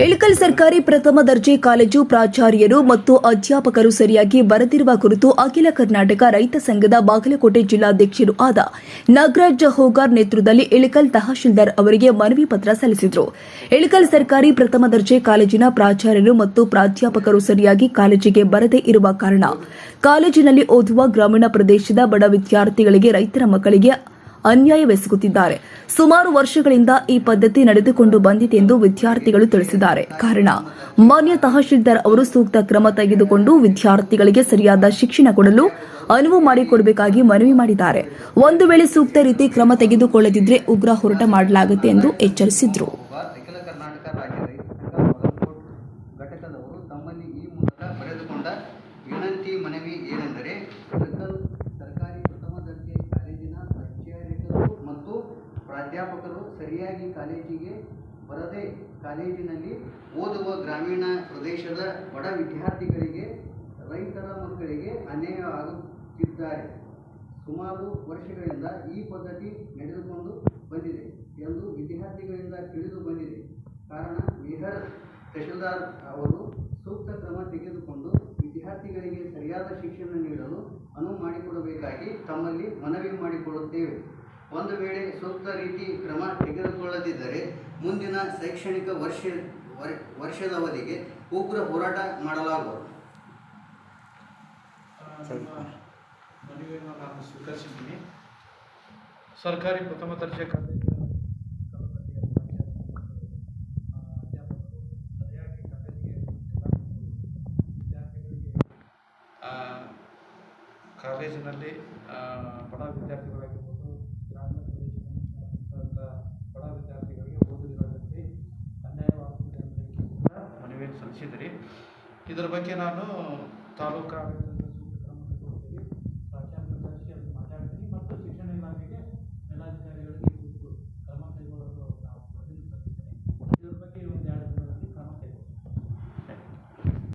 ಇಳಕಲ್ ಸರ್ಕಾರಿ ಪ್ರಥಮ ದರ್ಜೆ ಕಾಲೇಜು ಪ್ರಾಚಾರ್ಯರು ಮತ್ತು ಅಧ್ಯಾಪಕರು ಸರಿಯಾಗಿ ಬರೆದಿರುವ ಕುರಿತು ಅಖಿಲ ಕರ್ನಾಟಕ ರೈತ ಸಂಘದ ಬಾಗಲಕೋಟೆ ಜಿಲ್ಲಾಧ್ಯಕ್ಷರು ಆದ ನಾಗರಾಜ್ ಹೋಗಾರ್ ನೇತೃತ್ವದಲ್ಲಿ ಇಳಕಲ್ ತಹಶೀಲ್ದಾರ್ ಅವರಿಗೆ ಮನವಿ ಪತ್ರ ಸಲ್ಲಿಸಿದರು. ಇಳಕಲ್ ಸರ್ಕಾರಿ ಪ್ರಥಮ ದರ್ಜೆ ಕಾಲೇಜಿನ ಪ್ರಾಚಾರ್ಯರು ಮತ್ತು ಪ್ರಾಧ್ಯಾಪಕರು ಸರಿಯಾಗಿ ಕಾಲೇಜಿಗೆ ಬರದೇ ಇರುವ ಕಾರಣ ಕಾಲೇಜಿನಲ್ಲಿ ಓದುವ ಗ್ರಾಮೀಣ ಪ್ರದೇಶದ ಬಡ ವಿದ್ಯಾರ್ಥಿಗಳಿಗೆ ರೈತರ ಮಕ್ಕಳಿಗೆ ಅನ್ಯಾಯವೆಸಗುತ್ತಿದ್ದಾರೆ ಸುಮಾರು ವರ್ಷಗಳಿಂದ ಈ ಪದ್ಧತಿ ನಡೆದುಕೊಂಡು ಬಂದಿದೆ ಎಂದು ವಿದ್ಯಾರ್ಥಿಗಳು ತಿಳಿಸಿದ್ದಾರೆ. ಕಾರಣ, ಮಾನ್ಯ ತಹಶೀಲ್ದಾರ್ ಅವರು ಸೂಕ್ತ ಕ್ರಮ ತೆಗೆದುಕೊಂಡು ವಿದ್ಯಾರ್ಥಿಗಳಿಗೆ ಸರಿಯಾದ ಶಿಕ್ಷಣ ಕೊಡಲು ಅನುವು ಮಾಡಿಕೊಡಬೇಕಾಗಿ ಮನವಿ ಮಾಡಿದ್ದಾರೆ. ಒಂದು ವೇಳೆ ಸೂಕ್ತ ರೀತಿ ಕ್ರಮ ತೆಗೆದುಕೊಳ್ಳದಿದ್ರೆ ಉಗ್ರ ಹೋರಾಟ ಮಾಡಲಾಗುತ್ತೆ ಎಂದು ಎಚ್ಚರಿಸಿದರು. ಮನವಿ ಏನೆಂದರೆ ಇಳಕಲ್ ಸರ್ಕಾರಿ ಪ್ರಥಮ ದರ್ಜೆ ಕಾಲೇಜಿನ ಪ್ರಾಚಾರ್ಯರು ಮತ್ತು ಪ್ರಾಧ್ಯಾಪಕರು ಸರಿಯಾಗಿ ಕಾಲೇಜಿಗೆ ಬರದೆ ಕಾಲೇಜಿನಲ್ಲಿ ಓದುವ ಗ್ರಾಮೀಣ ಪ್ರದೇಶದ ಬಡ ವಿದ್ಯಾರ್ಥಿಗಳಿಗೆ, ರೈತರ ಮಕ್ಕಳಿಗೆ ಅನ್ಯಾಯ ಆಗುತ್ತಿದ್ದಾರೆ. ಸುಮಾರು ವರ್ಷಗಳಿಂದ ಈ ಪದ್ಧತಿ ನಡೆದುಕೊಂಡು ಬಂದಿದೆ ಎಂದು ವಿದ್ಯಾರ್ಥಿಗಳಿಂದ ತಿಳಿದು ಬಂದಿದೆ. ಕಾರಣ ಮೇಹರ್ ತಹಶೀಲ್ದಾರ್ ಅವರು ಸೂಕ್ತ ಕ್ರಮ ತೆಗೆದುಕೊಂಡು ವಿದ್ಯಾರ್ಥಿಗಳಿಗೆ ಸರಿಯಾದ ಶಿಕ್ಷಣ ನೀಡಲು ಅನುವು ಮಾಡಿಕೊಡಬೇಕಾಗಿ ತಮ್ಮಲ್ಲಿ ಮನವಿ ಮಾಡಿಕೊಳ್ಳುತ್ತೇವೆ. ಒಂದು ವೇಳೆ ಸೂಕ್ತ ರೀತಿ ಕ್ರಮ ತೆಗೆದುಕೊಳ್ಳದಿದ್ದರೆ ಮುಂದಿನ ಶೈಕ್ಷಣಿಕ ವರ್ಷ ವರ್- ವರ್ಷದವರೆಗೆ ಉಗ್ರ ಹೋರಾಟ ಮಾಡಲಾಗುವುದು. ನಾನು ಸ್ವೀಕರಿಸಿದ್ದೀನಿ. ಸರ್ಕಾರಿ ಪ್ರಥಮ ದರ್ಜೆ ಕಾಲೇಜಿನ ಕಾಲೇಜಿನಲ್ಲಿ ಬಡ ವಿದ್ಯಾರ್ಥಿಗಳಾಗಿರ್ಬೋದು ಗ್ರಾಮೀಣ ಪ್ರದೇಶದ ಬಡ ವಿದ್ಯಾರ್ಥಿಗಳಿಗೆ ಓದುವುದರಲ್ಲಿ ಸಲ್ಲಿಸಿದಿರಿ ಇದರ ಬಗ್ಗೆ ನಾನು ತಾಲೂಕು